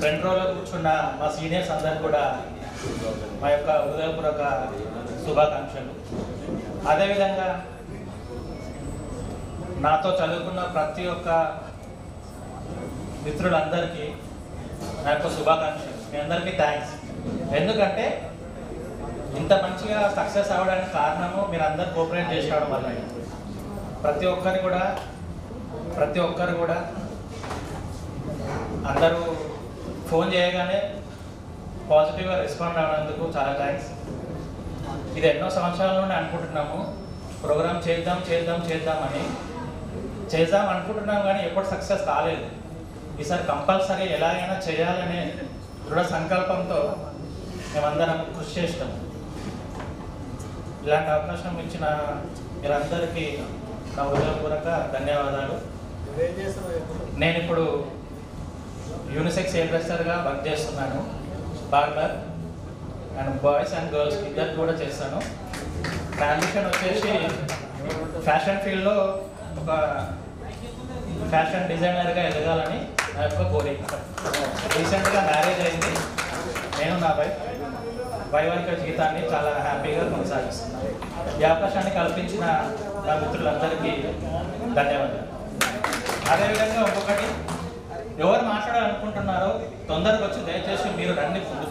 Front రోలో కూర్చున్న మా సీనియర్స్ అందరు కూడా మా యొక్క హృదయపూర్వక శుభాకాంక్షలు. అదేవిధంగా నాతో చదువుకున్న ప్రతి ఒక్క మిత్రులందరికీ నా యొక్క శుభాకాంక్షలు. మీ అందరికీ థ్యాంక్స్ ఎందుకంటే ఇంత మంచిగా సక్సెస్ అవ్వడానికి కారణము మీరు అందరు కోఆపరేట్ చేసుకోవడం వల్ల. ప్రతి ఒక్కరు కూడా ప్రతి ఒక్కరు కూడా అందరూ ఫోన్ చేయగానే పాజిటివ్గా రెస్పాండ్ అవ్వనందుకు చాలా థ్యాంక్స్ ఇది ఎన్నో సంవత్సరాల నుండి అనుకుంటున్నాము. ప్రోగ్రామ్ చేద్దాం చేద్దాం చేద్దామని చేద్దాం అనుకుంటున్నాం కానీ ఎప్పుడు సక్సెస్ కాలేదు. ఈసారి కంపల్సరీ ఎలాగైనా చేయాలనే దృఢ సంకల్పంతో మేమందరం కృషి చేస్తాం. ఇలాంటి అవకాశం ఇచ్చిన మీరందరికీ నా హృదయపూర్వక ధన్యవాదాలు. నేను ఇప్పుడు యూనిసెక్స్ హెయిర్డ్రెస్సర్గా వర్క్ చేస్తున్నాను. Barber and boys and girls ఇద్దరు కూడా చేస్తాను. ట్రాన్సిషన్ వచ్చేసి ఫ్యాషన్ ఫీల్డ్లో ఒక ఫ్యాషన్ డిజైనర్గా ఎదగాలని నా యొక్క కోరిక. రీసెంట్గా మ్యారేజ్ అయింది. నేను నా వైఫ్ వైవాహిక జీవితాన్ని చాలా హ్యాపీగా కొనసాగిస్తున్నాను. ఈ అవకాశాన్ని కల్పించిన నా మిత్రులందరికీ ధన్యవాదాలు. అదేవిధంగా ఇంకొకటి ఎవరు మాట్లాడాలనుకుంటున్నారో తొందరగా వచ్చి దయచేసి మీరు రండి.